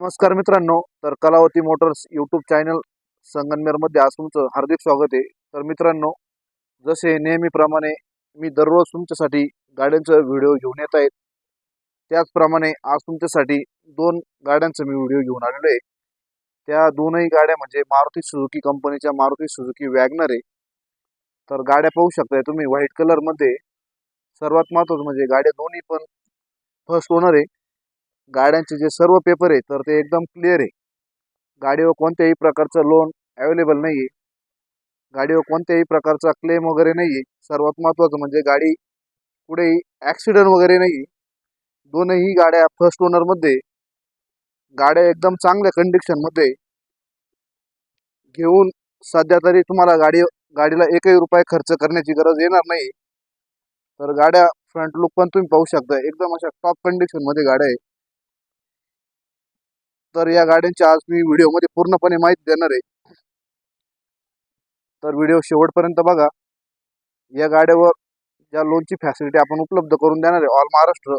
नमस्कार मित्रांनो तर कलावती मोटर्स यूट्यूब चॅनल संगनमेरमध्ये आज तुमचं हार्दिक स्वागत आहे. तर मित्रांनो जसे नेहमीप्रमाणे मी दररोज तुमच्यासाठी गाड्यांचं व्हिडिओ घेऊन येत आहेत त्याचप्रमाणे आज तुमच्यासाठी दोन गाड्यांचा मी व्हिडिओ घेऊन आलेलो आहे. त्या दोनही गाड्या म्हणजे मारुती सुझुकी कंपनीच्या मारुती सुझुकी वॅगनर आहे. तर गाड्या पाहू शकताय तुम्ही व्हाईट कलरमध्ये. सर्वात महत्त्वाचं म्हणजे गाड्या दोन्ही पण फर्स्ट ओनर आहे. गाड्यांचे जे सर्व पेपर आहे तर ते एकदम क्लिअर आहे. गाडीवर कोणत्याही प्रकारचं लोन अवेलेबल नाही आहे गाडीवर कोणत्याही प्रकारचा क्लेम वगैरे नाही आहे सर्वात महत्त्वाचं म्हणजे गाडी कुठेही ॲक्सिडेंट वगैरे नाही आहे दोनही गाड्या फर्स्ट ओनरमध्ये गाड्या एकदम चांगल्या कंडिशनमध्ये घेऊन सध्या तरी तुम्हाला गाडी गाडीला एकही रुपये खर्च करण्याची गरज येणार नाही तर गाड्या फ्रंट लुक पण तुम्ही पाहू शकता. एकदम अशा टॉप कंडिशनमध्ये गाड्या आहे. तर या गाड्यांची आज मी व्हिडिओमध्ये पूर्णपणे माहिती देणार आहे. तर व्हिडिओ शेवटपर्यंत बघा. या गाड्यावर ज्या लोनची फॅसिलिटी आपण उपलब्ध करून देणार आहे ऑल महाराष्ट्र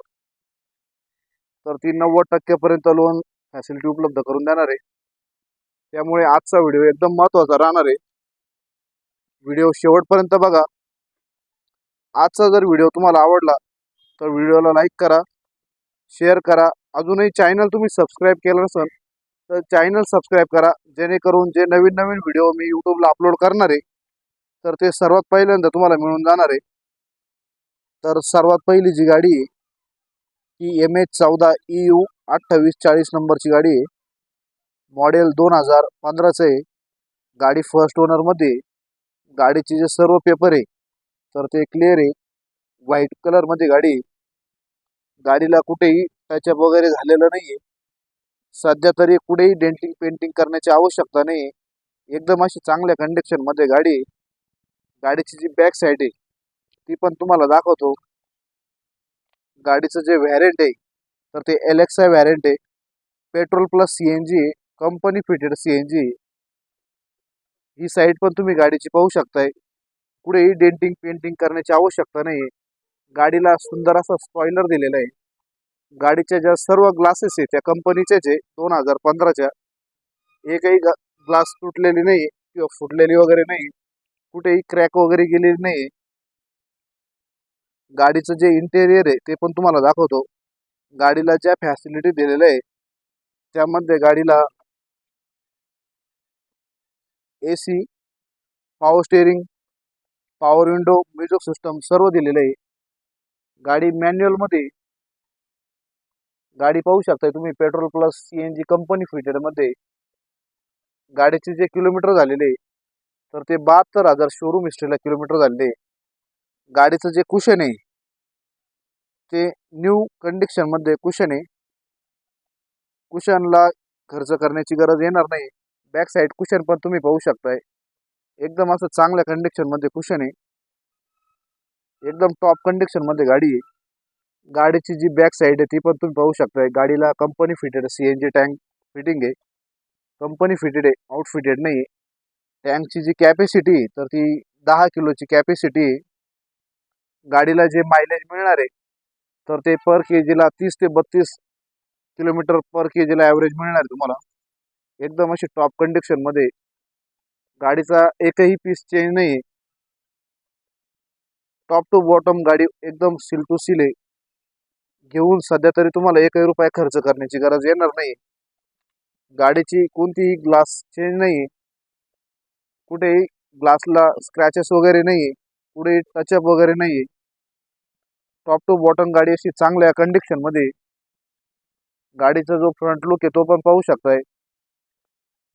तर ती नव्वद टक्क्यापर्यंत लोन फॅसिलिटी उपलब्ध करून देणार आहे. त्यामुळे आजचा व्हिडिओ एकदम महत्त्वाचा राहणार आहे. व्हिडिओ शेवटपर्यंत बघा. आजचा जर व्हिडिओ तुम्हाला आवडला तर व्हिडिओला लाईक करा. शेअर करा. अजूनही चॅनल तुम्ही सबस्क्राईब केलं नसेल तर चॅनल सबस्क्राईब करा. जेणेकरून जे नवीन नवीन व्हिडिओ मी यूट्यूबला अपलोड करणार आहे तर ते सर्वात पहिल्यांदा तुम्हाला मिळून जाणार आहे. तर सर्वात पहिली जी गाडी आहे ती एम एच चौदा ई यू अठ्ठावीस चाळीस नंबरची गाडी आहे. मॉडेल दोन हजार पंधराचं आहे. गाडी फर्स्ट ओनरमध्ये गाडीचे जे सर्व पेपर आहे तर ते क्लिअर आहे. व्हाईट कलरमध्ये गाडी आहे. गाडीला कुठेही टचअप वगैरे झालेलं नाही आहे सध्या तरी कुठेही डेंटिंग पेंटिंग करण्याची आवश्यकता नाही आहे एकदम अशी चांगल्या कंडिशनमध्ये गाडी आहे. गाडीची जी बॅक साईड आहे ती पण तुम्हाला दाखवतो. गाडीचं जे व्हॅरियंट आहे तर ते एलेक्सा व्हॅरियंट आहे. Petrol plus C N G आहे. Company fitted C N G आहे. ही साईड पण तुम्ही गाडीची पाहू शकताय. कुठेही डेंटिंग पेंटिंग करण्याची आवश्यकता नाही आहे गाडीला सुंदर असा स्पॉइलर दिलेला आहे. गाडीच्या ज्या सर्व ग्लासेस आहे त्या कंपनीच्याच आहे दोन हजार पंधराच्या एकही ग्लास तुटलेली नाही किंवा फुटलेली वगैरे नाही कुठेही क्रॅक वगैरे गेलेली नाही गाडीचं जे इंटेरियर आहे ते पण तुम्हाला दाखवतो. गाडीला ज्या फॅसिलिटी दिलेल्या आहे त्यामध्ये गाडीला A C power steering power window music system सर्व दिलेलं आहे. गाडी मॅन्युअलमध्ये गाडी पाहू शकताय तुम्ही. Petrol plus C N G company फिटेडमध्ये गाडीचे जे किलोमीटर झालेले तर ते बहात्तर हजार शोरूम हिस्ट्रीला किलोमीटर झालेले गाडीचं जे कुशन आहे ते न्यू कंडिशनमध्ये कुशन आहे. कुशनला खर्च करण्याची गरज येणार नाही. बॅक साईड कुशन पण तुम्ही पाहू शकताय. एकदम असं चांगल्या कंडिशनमध्ये कुशन आहे. एकदम टॉप कंडिशनमध्ये गाडी आहे. गाडीची जी बॅक साईड आहे ती पण तुम्ही पाहू शकताय. गाडीला company fitted C N G tank fitting आहे. कंपनी फिटेड आहे. आउट फिटेड नाही आहे टँकची जी कॅपॅसिटी आहे तर ती दहा किलोची कॅपॅसिटी आहे. गाडीला जे मायलेज मिळणार आहे तर ते पर के जीला तीस ते बत्तीस किलोमीटर पर के जीला ॲव्हरेज मिळणार आहे तुम्हाला. एकदम अशी टॉप कंडिशनमध्ये गाडीचा एकही पीस चेंज नाही आहे टॉप टू बॉटम गाडी एकदम सील टू सील आहे. घेऊन सध्या तरी तुम्हाला एकही रुपया खर्च करण्याची गरज येणार नाही गाडीची कोणतीही ग्लास चेंज नाही कुठेही ग्लासला स्क्रॅचेस वगैरे नाही कुठेही टचअप वगैरे नाही टॉप टू बॉटम गाडी अशी चांगल्या कंडिशनमध्ये गाडीचा जो फ्रंट लुक आहे तो पण पाहू शकताय.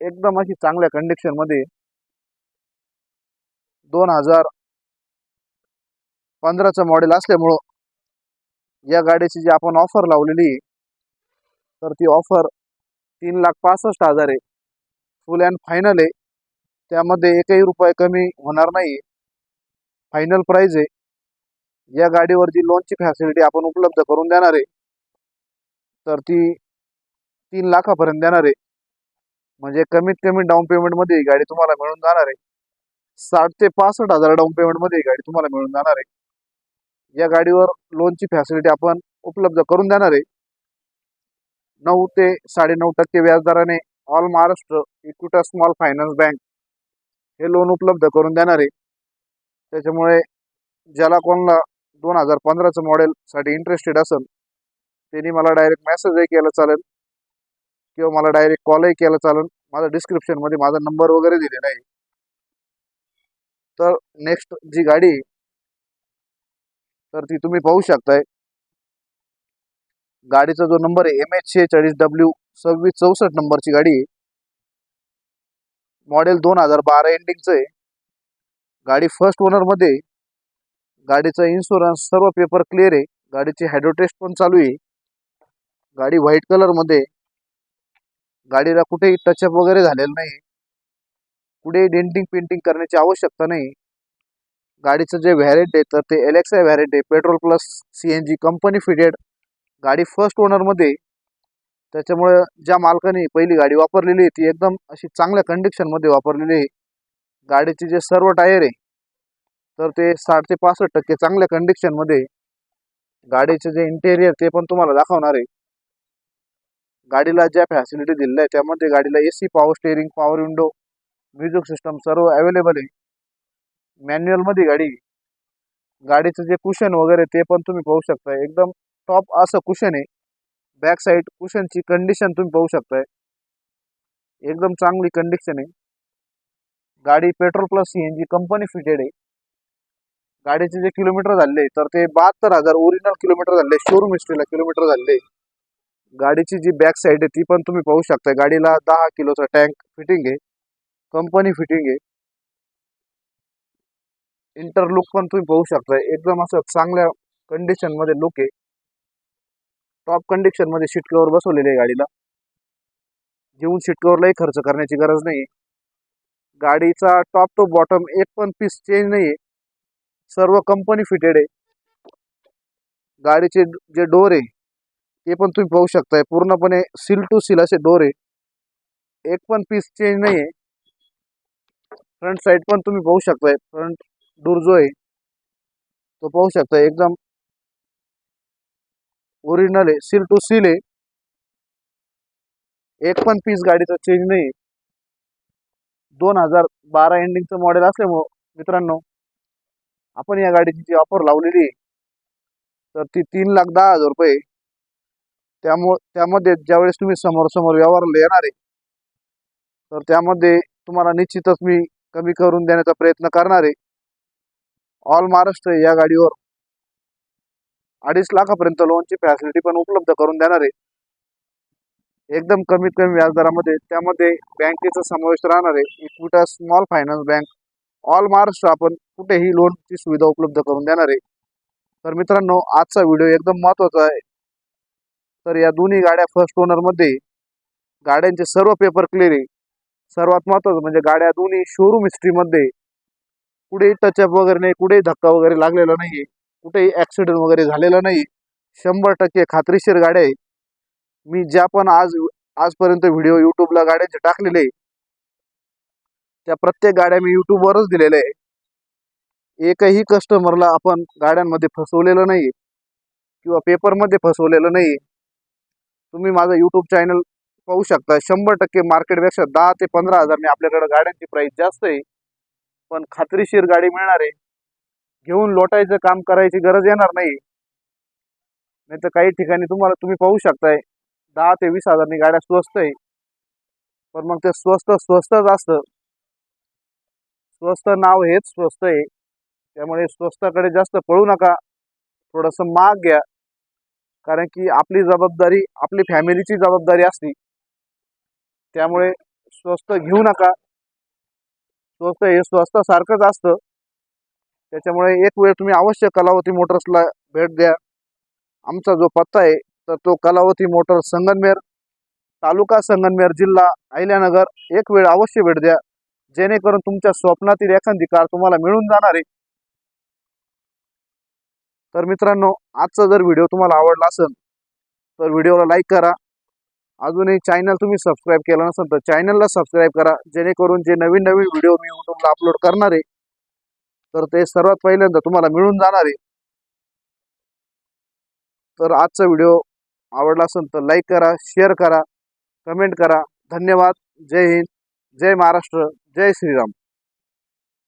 एकदम अशी चांगल्या कंडिशनमध्ये दोन हजार पंधराचं मॉडेल असल्यामुळं या गाडीची जी आपण ऑफर लावलेली आहे तर ती ऑफर तीन लाख पासष्ट हजार आहे. फुल अँड फायनल आहे. त्यामध्ये एकही रुपये कमी होणार नाही. फायनल प्राईज आहे. या गाडीवर जी लोनची फॅसिलिटी आपण उपलब्ध करून देणार आहे. तर ती तीन लाखापर्यंत देणार आहे. म्हणजे कमीत कमी डाऊन पेमेंटमध्ये ही गाडी तुम्हाला मिळून जाणार आहे. साठ ते पासष्ट हजार डाऊन पेमेंटमध्ये ही गाडी तुम्हाला मिळून जाणार आहे. या गाडीवर लोनची फॅसिलिटी आपण उपलब्ध करून देणार आहे. नऊ ते साडेनऊ टक्के व्याजदराने all Maharashtra Equitas small finance bank हे लोन उपलब्ध करून देणार आहे. त्याच्यामुळे ज्याला कोणाला दोन हजार पंधराचं मॉडेलसाठी इंटरेस्टेड असेल त्यांनी मला डायरेक्ट मेसेजही केला चालेल. किंवा मला डायरेक्ट कॉलही केला चालेल. माझा डिस्क्रिप्शनमध्ये माझा नंबर वगैरे दिलेला आहे. तर नेक्स्ट जी गाडी तर ती तुम्ही पाहू शकताय. गाडीचा जो नंबर आहे एम एच शेहेचाळीस डब्ल्यू सव्वीस चौसष्ट नंबरची गाडी आहे. मॉडेल दोन हजार बारा एंडिंगचं आहे. गाडी फर्स्ट ओनरमध्ये गाडीचा इन्शुरन्स सर्व पेपर क्लिअर आहे. गाडीची हायड्रो टेस्ट पण चालू आहे. गाडी व्हाईट कलरमध्ये गाडीला कुठेही टचअप वगैरे झालेलं नाही कुठेही डेंटिंग पेंटिंग करण्याची आवश्यकता नाही गाडीचं जे व्हॅरेंट आहे तर ते एल एक्स आय व्हॅरेंट आहे petrol plus C N G company fitted गाडी फर्स्ट ओनरमध्ये त्याच्यामुळे ज्या मालकाने पहिली गाडी वापरलेली आहे ती एकदम अशी चांगल्या कंडिशनमध्ये वापरलेली आहे. गाडीचे जे सर्व टायर आहे तर ते साठ ते पासष्ट टक्के चांगल्या कंडिशनमध्ये गाडीचे जे इंटेरियर ते पण तुम्हाला दाखवणार आहे. गाडीला ज्या फॅसिलिटी दिलेल्या आहे त्यामध्ये गाडीला A C power steering power window music system सर्व अवेलेबल आहे. मॅन्युअलमध्ये गाडी गाडीचं जे कुशन वगैरे ते पण तुम्ही पाहू शकता. एकदम टॉप असं कुशन आहे. बॅक साईड कुशनची कंडिशन तुम्ही पाहू शकताय. एकदम चांगली कंडिशन आहे. गाडी petrol plus C N G company fitted आहे. गाडीचे जे किलोमीटर झाले तर ते बहात्तर हजार ओरिजिनल किलोमीटर झाले शोरूम हिस्ट्रीला किलोमीटर झाले. गाडीची जी बॅक साईड आहे ती पण तुम्ही पाहू शकताय. गाडीला दहा किलोचा टँक फिटिंग आहे. कंपनी फिटिंग आहे. इंटरलुक पण तुम्ही पाहू शकताय एकदम असं चांगल्या कंडिशनमध्ये लुक आहे. टॉप कंडिशनमध्ये सीट बसवलेले आहे गाडीला. घेऊन सीट कव्हरलाही खर्च करण्याची गरज नाही गाडीचा टॉप टू बॉटम एक पण पीस चेंज नाही आहे सर्व कंपनी फिटेड आहे. गाडीचे जे डोर आहे ते पण तुम्ही पाहू शकताय. पूर्णपणे सील टू सील असे डोर आहे. एक पण पीस चेंज नाही आहे फ्रंट साईड पण तुम्ही पाहू शकताय. फ्रंट दूर जो आहे तो पाहू शकता एकदम ओरिजिनल आहे सील टू सील आहे. एक पण पीस गाडीचा चेंज नाही दोन हजार बारा एंडिंगचं मॉडेल असल्यामुळं मित्रांनो आपण या गाडीची जी ऑफर लावलेली आहे तर ती तीन लाख दहा हजार रुपये त्यामुळे त्यामध्ये ज्यावेळेस तुम्ही समोर समोर व्यवहाराला येणार आहे तर त्यामध्ये तुम्हाला निश्चितच मी कमी करून देण्याचा प्रयत्न करणार आहे. ऑल महाराष्ट्र या गाडीवर अडीच लाखापर्यंत लोनची फॅसिलिटी पण उपलब्ध करून देणार आहे. एकदम कमीत कमी व्याजदरामध्ये त्यामध्ये बँकेचा समावेश राहणार आहे. Equitas small finance bank all Maharashtra आपण कुठेही लोनची सुविधा उपलब्ध करून देणार आहे. तर मित्रांनो आजचा व्हिडिओ एकदम महत्त्वाचा आहे. तर या दोन्ही गाड्या फर्स्ट ओनरमध्ये गाड्यांचे सर्व पेपर क्लिअर आहे. सर्वात महत्त्वाचं म्हणजे गाड्या दोन्ही शोरूम हिस्ट्रीमध्ये कुठेही टचअप वगैरे नाही कुठेही धक्का वगैरे लागलेला नाही कुठेही ॲक्सिडेंट वगैरे झालेला नाही शंभर टक्के खात्रीशीर गाड्या आहे. मी ज्या पण आज आजपर्यंत व्हिडिओ यूट्यूबला गाड्यांचे टाकलेले त्या प्रत्येक गाड्या मी युट्यूबवरच दिलेल्या आहे. एकही कस्टमरला आपण गाड्यांमध्ये फसवलेलं नाही किंवा पेपरमध्ये फसवलेलं नाही तुम्ही माझं यूट्यूब चॅनल पाहू शकता. शंभर टक्के मार्केटपेक्षा दहा ते पंधरा हजारने आपल्याकडे गाड्यांची प्राईस जास्त आहे. पण खात्रीशीर गाडी मिळणार आहे घेऊन लोटायचं काम करायची गरज येणार नाही. नाही तर काही ठिकाणी तुम्हाला तुम्ही पाहू शकताय दहा ते वीस हजारनी गाड्या स्वस्त आहे. पण मग ते स्वस्त स्वस्तच असतं. स्वस्त नाव हेच स्वस्त आहे. त्यामुळे स्वस्ताकडे जास्त पळू नका. थोडंसं माग घ्या. कारण की आपली जबाबदारी आपली फॅमिलीची जबाबदारी असते. त्यामुळे स्वस्त घेऊ नका. स्वस्त हे स्वस्तासारखंच असतं. त्याच्यामुळे एक वेळ तुम्ही अवश्य कलावती मोटर्सला भेट द्या. आमचा जो पत्ता आहे तर तो कलावती मोटर्स संगनमेर तालुका संगनमेर जिल्हा अहिल्यानगर. एक वेळ अवश्य भेट द्या. जेणेकरून तुमच्या स्वप्नातील एखादी कार तुम्हाला मिळून जाणार आहे. तर मित्रांनो आजचा जर व्हिडिओ तुम्हाला आवडला असेल तर व्हिडिओला लाईक करा. अजूनही चॅनल तुम्ही सबस्क्राईब केलं नसेल तर चॅनलला सबस्क्राईब करा. जेणेकरून जे नवीन नवीन व्हिडिओ मी यूट्यूबला अपलोड करणार आहे तर ते सर्वात पहिल्यांदा तुम्हाला मिळून जाणार आहे. तर आजचा व्हिडिओ आवडला असेल तर लाईक करा शेअर करा कमेंट करा. धन्यवाद. जय हिंद. जय महाराष्ट्र. जय श्रीराम.